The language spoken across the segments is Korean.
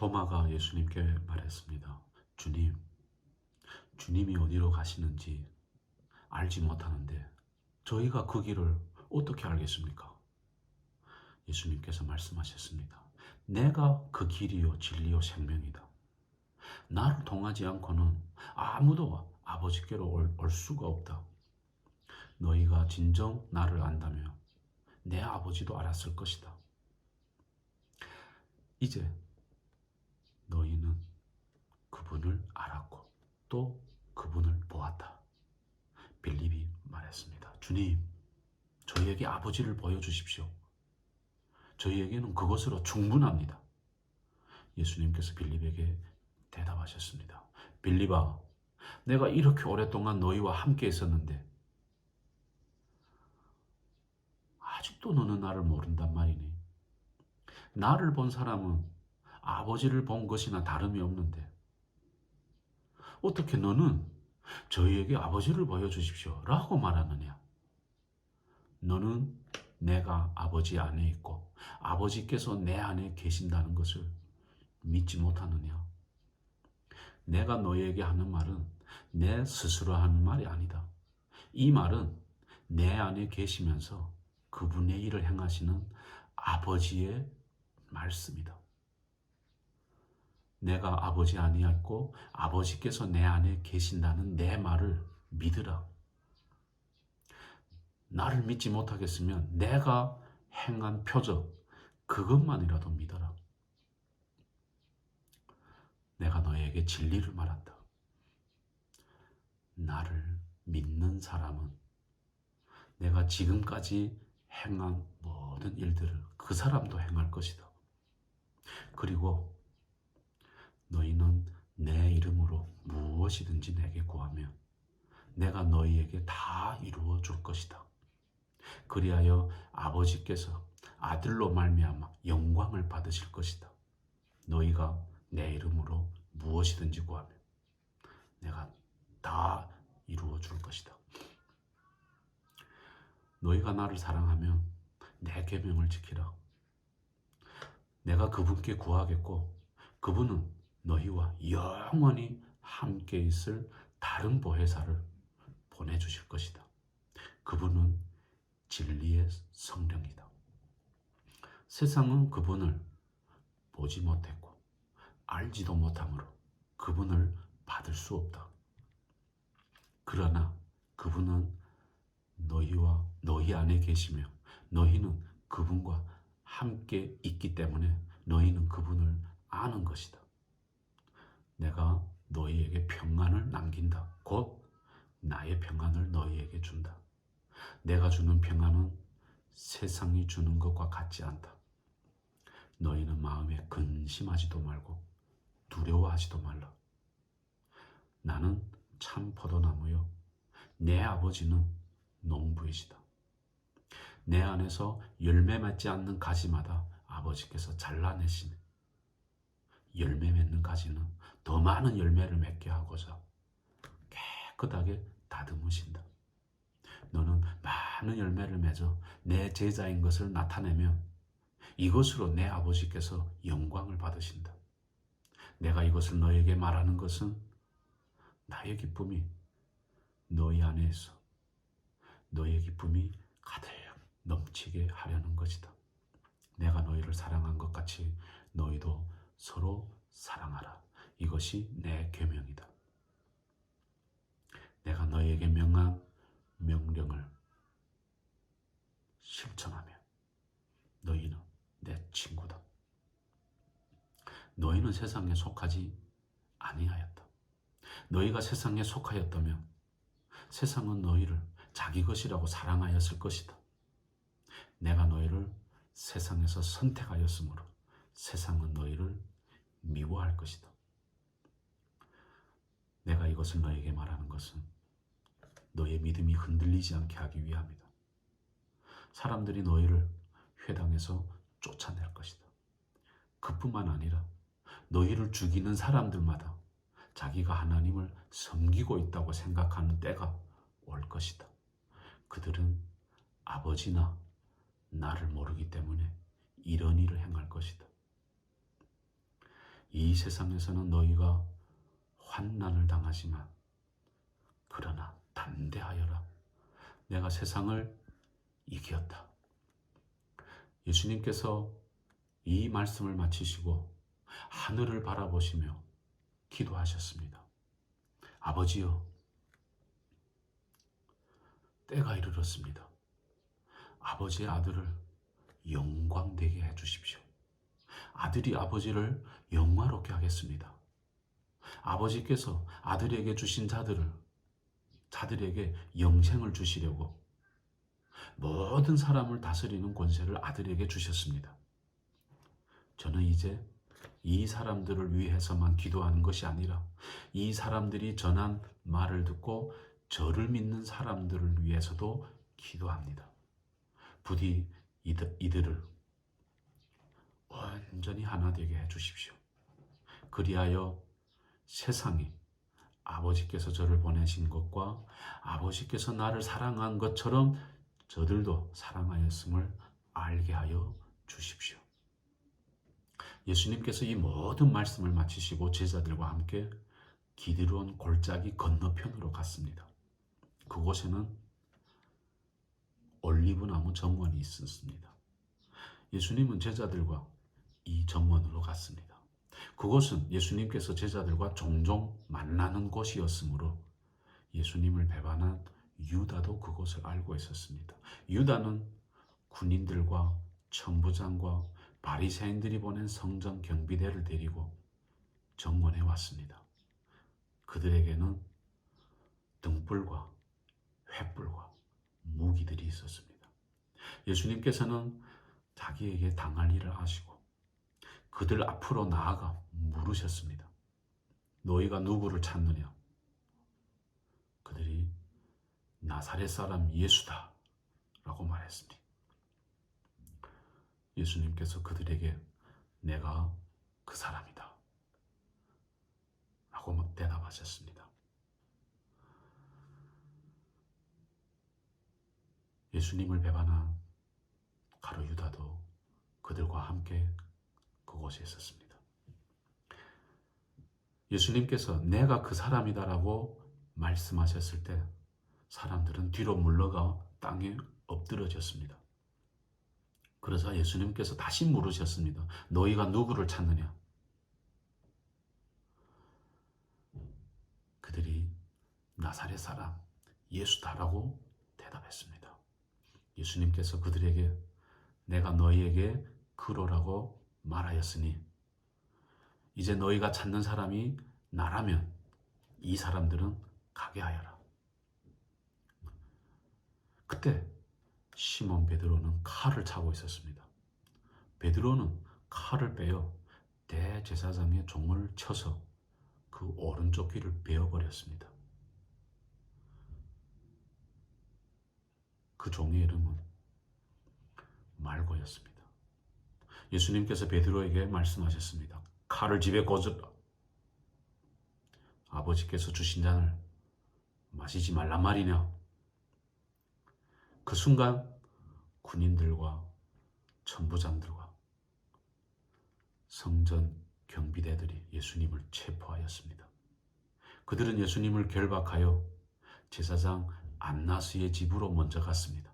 도마가 예수님께 말했습니다. 주님, 주님이 어디로 가시는지 알지 못하는데 저희가 그 길을 어떻게 알겠습니까? 예수님께서 말씀하셨습니다. 내가 그 길이요 진리요 생명이다. 나를 통하지 않고는 아무도 아버지께로 올, 올 수가 없다. 너희가 진정 나를 안다면 내 아버지도 알았을 것이다. 이제 너희는 그분을 알았고 또 그분을 보았다. 빌립이 말했습니다. 주님, 저희에게 아버지를 보여주십시오. 저희에게는 그것으로 충분합니다. 예수님께서 빌립에게 대답하셨습니다. 빌립아, 내가 이렇게 오랫동안 너희와 함께 있었는데 아직도 너는 나를 모른단 말이니. 나를 본 사람은 아버지를 본 것이나 다름이 없는데 어떻게 너는 저희에게 아버지를 보여주십시오 라고 말하느냐? 너는 내가 아버지 안에 있고 아버지께서 내 안에 계신다는 것을 믿지 못하느냐? 내가 너에게 하는 말은 내 스스로 하는 말이 아니다. 이 말은 내 안에 계시면서 그분의 일을 행하시는 아버지의 말씀이다. 내가 아버지 있고 아버지께서 내 안에 계신다는 내 말을 믿으라. 나를 믿지 못하겠으면 내가 행한 표적 그것만이라도 믿어라. 내가 너에게 진리를 말한다. 나를 믿는 사람은 내가 지금까지 행한 모든 일들을 그 사람도 행할 것이다. 그리고 너희는 내 이름으로 무엇이든지 내게 구하면 내가 너희에게 다 이루어 줄 것이다. 그리하여 아버지께서 아들로 말미암아 영광을 받으실 것이다. 너희가 내 이름으로 무엇이든지 구하면 내가 다 이루어 줄 것이다. 너희가 나를 사랑하면 내 계명을 지키라. 내가 그분께 구하겠고 그분은 너희와 영원히 함께 있을 다른 보혜사를 보내주실 것이다. 그분은 진리의 성령이다. 세상은 그분을 보지 못했고 알지도 못하므로 그분을 받을 수 없다. 그러나 그분은 너희와 너희 안에 계시며 너희는 그분과 함께 있기 때문에 너희는 그분을 아는 것이다. 내가 너희에게 평안을 남긴다. 곧 나의 평안을 너희에게 준다. 내가 주는 평안은 세상이 주는 것과 같지 않다. 너희는 마음에 근심하지도 말고 두려워하지도 말라. 나는 참 포도나무요. 내 아버지는 농부이시다. 내 안에서 열매 맺지 않는 가지마다 아버지께서 잘라내시네. 열매 맺는 가지는 더 많은 열매를 맺게 하고자 깨끗하게 다듬으신다. 너는 많은 열매를 맺어 내 제자인 것을 나타내면 이것으로 내 아버지께서 영광을 받으신다. 내가 이것을 너에게 말하는 것은 나의 기쁨이 너희 안에 있어 너의 기쁨이 가득 넘치게 하려는 것이다. 내가 너희를 사랑한 것 같이 너희도 서로 사랑하라. 이것이 내 계명이다. 내가 너희에게 명한 명령을 실천하면 너희는 내 친구다. 너희는 세상에 속하지 아니하였다. 너희가 세상에 속하였다면 세상은 너희를 자기 것이라고 사랑하였을 것이다. 내가 너희를 세상에서 선택하였으므로 세상은 너희를 미워할 것이다. 내가 이것을 너에게 말하는 것은 너의 믿음이 흔들리지 않게 하기 위함이다. 사람들이 너희를 회당에서 쫓아낼 것이다. 그뿐만 아니라 너희를 죽이는 사람들마다 자기가 하나님을 섬기고 있다고 생각하는 때가 올 것이다. 그들은 아버지나 나를 모르기 때문에 이런 일을 행할 것이다. 이 세상에서는 너희가 환난을 당하지만 그러나 담대하여라. 내가 세상을 이겼다. 예수님께서 이 말씀을 마치시고 하늘을 바라보시며 기도하셨습니다. 아버지여, 때가 이르렀습니다. 아버지의 아들을 영광되게 해주십시오. 아들이 아버지를 영화롭게 하겠습니다. 아버지께서 아들에게 주신 자들을 자들에게 영생을 주시려고 모든 사람을 다스리는 권세를 아들에게 주셨습니다. 저는 이제 이 사람들을 위해서만 기도하는 것이 아니라 이 사람들이 전한 말을 듣고 저를 믿는 사람들을 위해서도 기도합니다. 부디 이들, 이들을 온전히 하나 되게 해 주십시오. 그리하여 세상이 아버지께서 저를 보내신 것과 아버지께서 나를 사랑한 것처럼 저들도 사랑하였음을 알게 하여 주십시오. 예수님께서 이 모든 말씀을 마치시고 제자들과 함께 기드론 골짜기 건너편으로 갔습니다. 그곳에는 올리브나무 정원이 있었습니다. 예수님은 제자들과 이 정원으로 갔습니다. 그곳은 예수님께서 제자들과 종종 만나는 곳이었으므로 예수님을 배반한 유다도 그곳을 알고 있었습니다. 유다는 군인들과 천부장과 바리새인들이 보낸 성전 경비대를 데리고 정원에 왔습니다. 그들에게는 등불과 횃불과 무기들이 있었습니다. 예수님께서는 자기에게 당할 일을 하시고 그들 앞으로 나아가 물으셨습니다. 너희가 누구를 찾느냐? 그들이 나사렛 사람 예수다 라고 말했습니다. 예수님께서 그들에게 내가 그 사람이다 라고 대답하셨습니다. 예수님을 배반한 가로 유다도 그들과 함께 그곳에 있었습니다. 예수님께서 내가 그 사람이다라고 말씀하셨을 때 사람들은 뒤로 물러가 땅에 엎드러졌습니다. 그래서 예수님께서 다시 물으셨습니다. 너희가 누구를 찾느냐? 그들이 나사렛 사람 예수다라고 대답했습니다. 예수님께서 그들에게 내가 너희에게 그로라고 말하였으니 이제 너희가 찾는 사람이 나라면 이 사람들은 가게 하여라. 그때 시몬 베드로는 칼을 차고 있었습니다. 베드로는 칼을 빼어 대제사장의 종을 쳐서 그 오른쪽 귀를 베어버렸습니다. 그 종의 이름은 말고였습니다. 예수님께서 베드로에게 말씀하셨습니다. 칼을 집에 꽂으라. 아버지께서 주신 잔을 마시지 말란 말이냐? 그 순간 군인들과 천부장들과 성전 경비대들이 예수님을 체포하였습니다. 그들은 예수님을 결박하여 제사장 안나스의 집으로 먼저 갔습니다.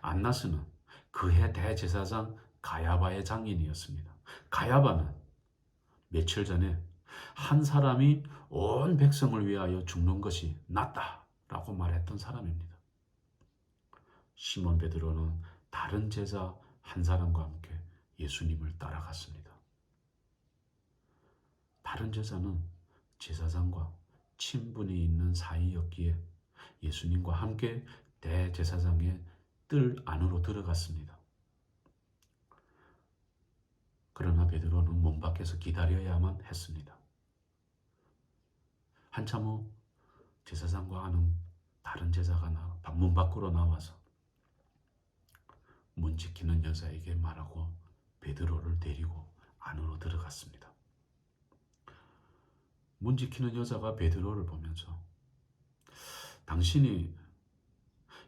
안나스는 그해 대제사장 가야바의 장인이었습니다. 가야바는 며칠 전에 한 사람이 온 백성을 위하여 죽는 것이 낫다라고 말했던 사람입니다. 시몬 베드로는 다른 제자 한 사람과 함께 예수님을 따라갔습니다. 다른 제자는 제사장과 친분이 있는 사이였기에 예수님과 함께 대제사장의 뜰 안으로 들어갔습니다. 그러나 베드로는 문 밖에서 기다려야만 했습니다. 한참 후 제사장과 하는 다른 제자가 나, 문 밖으로 나와서 문 지키는 여자에게 말하고 베드로를 데리고 안으로 들어갔습니다. 문 지키는 여자가 베드로를 보면서 당신이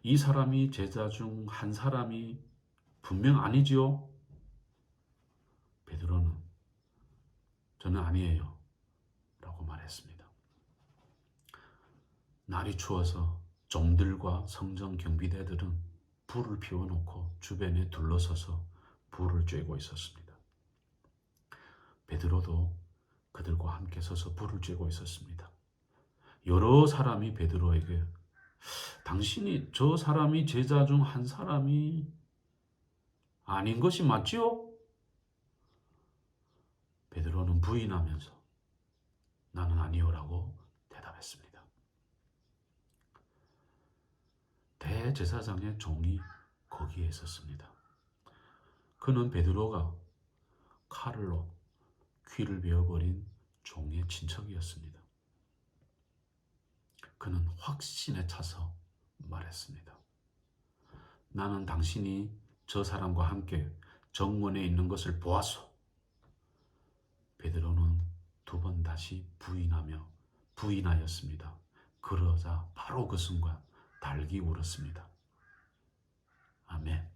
이 사람이 제자 중 한 사람이 분명 아니지요? 그는 아니에요. 라고 말했습니다. 날이 추워서 종들과 성전 경비대들은 불을 피워놓고 주변에 둘러서서 불을 쬐고 있었습니다. 베드로도 그들과 함께 서서 불을 쬐고 있었습니다. 여러 사람이 베드로에게 당신이 저 사람이 제자 중 한 사람이 아닌 것이 맞지요? 부인하면서 나는 아니오라고 대답했습니다. 대제사장의 종이 거기에 있었습니다. 그는 베드로가 칼로 귀를 베어버린 종의 친척이었습니다. 그는 확신에 차서 말했습니다. 나는 당신이 저 사람과 함께 정원에 있는 것을 보았소. 베드로는 두 번 다시 부인하며 부인하였습니다. 그러자 바로 그 순간 달기 울었습니다. 아멘.